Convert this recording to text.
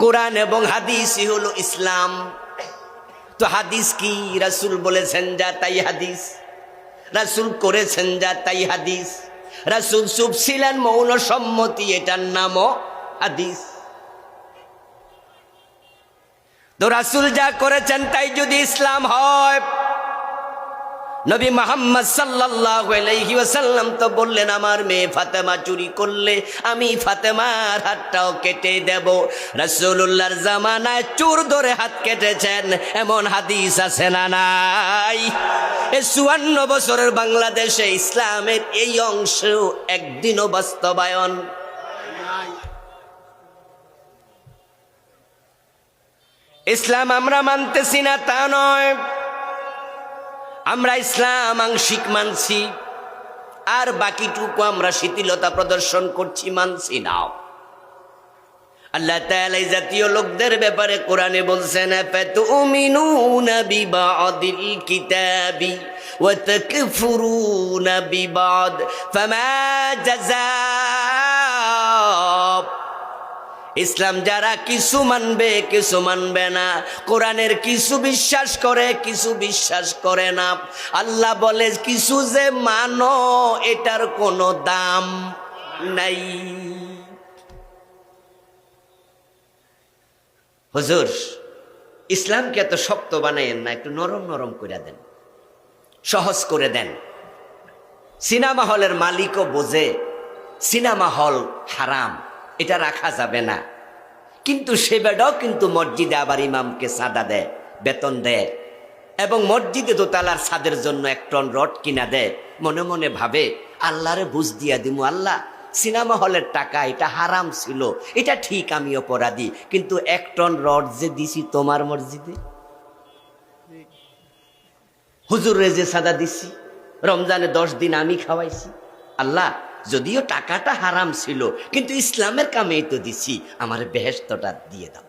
কোরআন এবং হাদিসই হল ইসলাম। তো হাদিস কি? রাসুল বলেছেন, যা তাই হাদিস। রাসুল করেছেন, যা তাই হাদিস। রাসুল চুপ ছিলেন, মৌন সম্মতি, এটার নামও হাদিস। তো রাসুল যা করেছেন, তাই যদি ইসলাম হয় নবী মোহাম্মদ আলাইহি ওয়াসাল্লাম তো বললেন, আমার মেয়ে ফাতেমা চুরি করলে আমি ফাতেমার হাতটাও কেটে দেব। রাসূলুল্লাহর জামানায় চোর ধরে হাত কেটেছেন, এমন হাদিস আছে না নাই? এই চুয়ান্ন বছরের বাংলাদেশে ইসলামের এই অংশ একদিনও বাস্তবায়ন ইসলাম আমরা মানতেছি না, তা নয়। আমরা ইসলাম আংশিক মানছি, আর বাকিটুকু আমরা শিথিলতা প্রদর্শন করছি, মানছি না। আল্লাহ তাআলা জাতীয় লোকদের ব্যাপারে কোরআনে বলছেন ফাতুমিনুনা বিবাদিল কিতাবি ওয়া তাকফুরুনা বিবাদ, ফামা জাযাব ইসলাম যারা কিছু মানবে কিছু মানবে না। কোরআনের কিছু বিশ্বাস করে, কিছু বিশ্বাস করে না। আল্লাহ বলে, কিছু যে মানো, এটার কোনো দাম নাই। হুজুর, ইসলামকে এত শক্ত বানাইয়েন না, একটু নরম নরম করে দেন। সহজ করে দেন। সিনেমা হলের মালিকও বোঝে, সিনেমা হল হারাম। এটা রাখা যাবে না। কিন্তু সে বেডাও কিন্তু মসজিদে আবার ইমামকে সাদা দেয়, বেতন দেয়। এবং মসজিদে দোতলার ছাদের জন্য এক টন রড কিনা দেয়। মনে মনে ভাবে, আল্লাহরে বুঝ দিয়া দিমু, আল্লাহ, সিনেমা হলের টাকা, এটা হারাম ছিল, এটা ঠিক আমি অপরাধী, কিন্তু এক টন রড যে দিছি তোমার মসজিদে? হুজুরে যে সাদা দিছি, রমজানে দশ দিন আমি খাওয়াইছি। আল্লাহ যদিও টাকাটা হারাম ছিল কিন্তু ইসলামের কামেই তো দিছি আমার বেহেস্তটা দিয়ে দাও।